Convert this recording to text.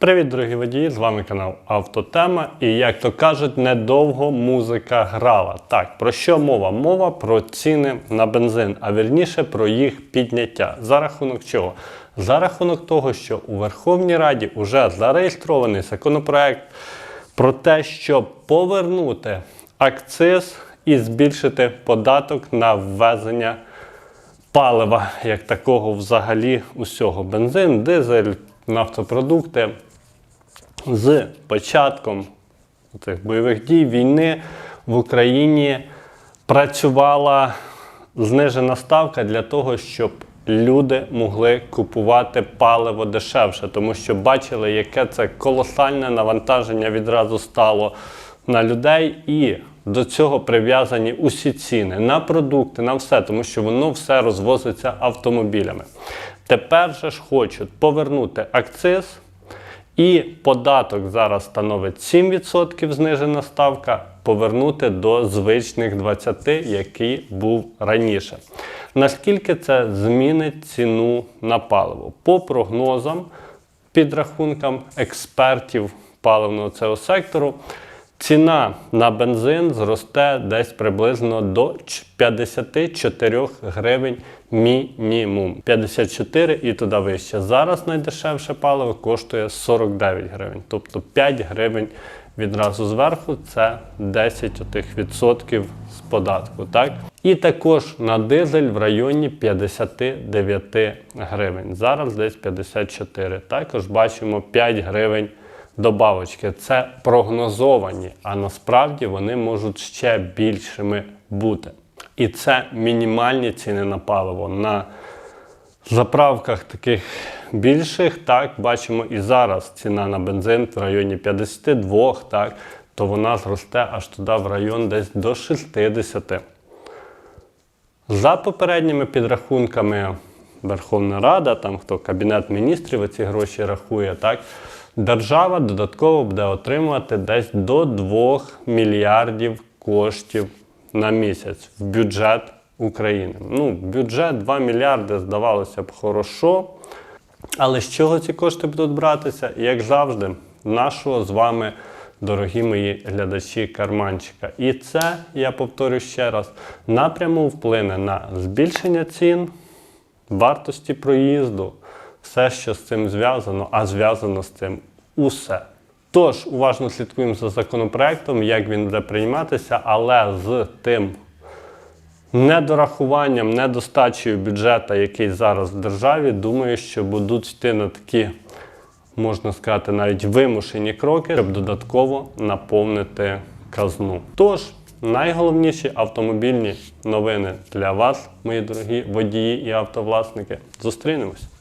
Привіт, дорогі водії! З вами канал Автотема. І як то кажуть, недовго музика грала. Так, про що мова? Мова про ціни на бензин, а вірніше про їх підняття. За рахунок чого? За рахунок того, що у Верховній Раді вже зареєстрований законопроект про те, щоб повернути акциз і збільшити податок на ввезення палива, як такого взагалі усього. Бензин, дизель, нафтопродукти. З початком цих бойових дій війни в Україні працювала знижена ставка для того, щоб люди могли купувати паливо дешевше, тому що бачили, яке це колосальне навантаження відразу стало на людей, і до цього прив'язані усі ціни на продукти, на все, тому що воно все розвозиться автомобілями. Тепер же ж хочуть повернути акциз. І податок зараз становить 7% знижена ставка, повернути до звичних 20%, який був раніше. Наскільки це змінить ціну на паливо? По прогнозам, підрахункам експертів паливного цього сектору, ціна на бензин зросте десь приблизно до 54 гривень мінімум. 54 і туди вище. Зараз найдешевше паливо коштує 49 гривень. Тобто 5 гривень відразу зверху це 10% з податку. Так? І також на дизель в районі 59 гривень. Зараз десь 54. Також бачимо 5 гривень добавочки. Це прогнозовані, а насправді вони можуть ще більшими бути. І це мінімальні ціни на паливо. На заправках таких більших, так, бачимо і зараз ціна на бензин в районі 52, так, то вона зросте аж туди в район десь до 60. За попередніми підрахунками Верховна Рада, там хто Кабінет міністрів ці гроші рахує, так, держава додатково буде отримувати десь до 2 мільярдів коштів на місяць в бюджет України. Ну, бюджет 2 мільярди здавалося б хорошо. Але з чого ці кошти будуть братися? Як завжди, нашого з вами, дорогі мої глядачі, карманчика. І це, я повторю ще раз, напряму вплине на збільшення цін, вартості проїзду, все, що з цим зв'язано, а зв'язано з цим усе. Тож, уважно слідкуємо за законопроектом, як він буде прийматися, але з тим недорахуванням, недостачею бюджету, який зараз в державі, думаю, що будуть йти на такі, можна сказати, навіть вимушені кроки, щоб додатково наповнити казну. Тож, найголовніші автомобільні новини для вас, мої дорогі водії і автовласники. Зустрінемось!